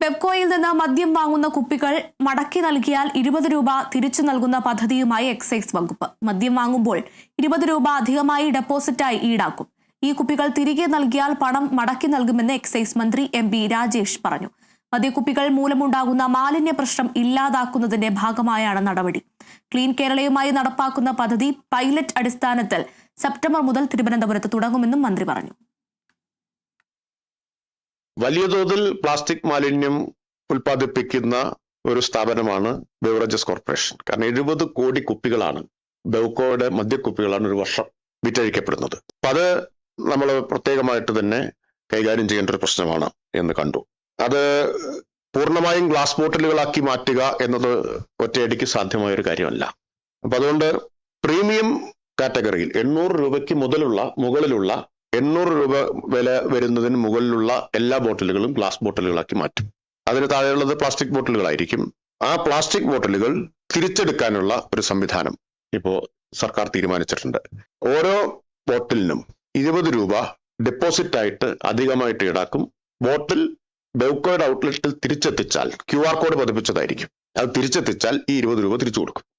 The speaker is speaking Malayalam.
പെപ്കോയിൽ നിന്ന് മദ്യം വാങ്ങുന്ന കുപ്പികൾ മടക്കി നൽകിയാൽ ഇരുപത് രൂപ തിരിച്ചു നൽകുന്ന പദ്ധതിയുമായി എക്സൈസ് വകുപ്പ്. മദ്യം വാങ്ങുമ്പോൾ ഇരുപത് രൂപ അധികമായി ഡെപ്പോസിറ്റായി ഈടാക്കും. ഈ കുപ്പികൾ തിരികെ നൽകിയാൽ പണം മടക്കി നൽകുമെന്ന് എക്സൈസ് മന്ത്രി എം പി രാജേഷ് പറഞ്ഞു. മദ്യക്കുപ്പികൾ മൂലമുണ്ടാകുന്ന മാലിന്യ പ്രശ്നം ഇല്ലാതാക്കുന്നതിന്റെ ഭാഗമായാണ് നടപടി. ക്ലീൻ കേരളയുമായി നടപ്പാക്കുന്ന പദ്ധതി പൈലറ്റ് അടിസ്ഥാനത്തിൽ സെപ്റ്റംബർ മുതൽ തിരുവനന്തപുരത്ത് തുടങ്ങുമെന്നും മന്ത്രി പറഞ്ഞു. വലിയ തോതിൽ പ്ലാസ്റ്റിക് മാലിന്യം ഉൽപ്പാദിപ്പിക്കുന്ന ഒരു സ്ഥാപനമാണ് ബെവറേജസ് കോർപ്പറേഷൻ. കാരണം എഴുപത് കോടി കുപ്പികളാണ് ബെവ്കോയുടെ മദ്യക്കുപ്പികളാണ് ഒരു വർഷം വിറ്റഴിക്കപ്പെടുന്നത്. അപ്പൊ അത് നമ്മൾ പ്രത്യേകമായിട്ട് തന്നെ കൈകാര്യം ചെയ്യേണ്ട ഒരു പ്രശ്നമാണ് എന്ന് കണ്ടു. അത് പൂർണമായും ഗ്ലാസ് ബോട്ടിലുകളാക്കി മാറ്റുക എന്നത് ഒറ്റയടിക്ക് സാധ്യമായ ഒരു കാര്യമല്ല. അപ്പൊ അതുകൊണ്ട് പ്രീമിയം കാറ്റഗറിയിൽ എണ്ണൂറ് രൂപയ്ക്ക് മുതലുള്ള മുകളിലുള്ള എണ്ണൂറ് രൂപ വില വരുന്നതിന് മുകളിലുള്ള എല്ലാ ബോട്ടിലുകളും ഗ്ലാസ് ബോട്ടിലുകളാക്കി മാറ്റും. അതിന് താഴെയുള്ളത് പ്ലാസ്റ്റിക് ബോട്ടിലുകളായിരിക്കും. ആ പ്ലാസ്റ്റിക് ബോട്ടിലുകൾ തിരിച്ചെടുക്കാനുള്ള ഒരു സംവിധാനം ഇപ്പോൾ സർക്കാർ തീരുമാനിച്ചിട്ടുണ്ട്. ഓരോ ബോട്ടിലിനും ഇരുപത് രൂപ ഡെപ്പോസിറ്റ് ആയിട്ട് അധികമായിട്ട് ഈടാക്കും. ബോട്ടിൽ ബെവ്കോയുടെ ഔട്ട്ലെറ്റിൽ തിരിച്ചെത്തിച്ചാൽ ക്യു ആർ കോഡ് പതിപ്പിച്ചതായിരിക്കും. അത് തിരിച്ചെത്തിച്ചാൽ ഈ ഇരുപത് രൂപ തിരിച്ചു കൊടുക്കും.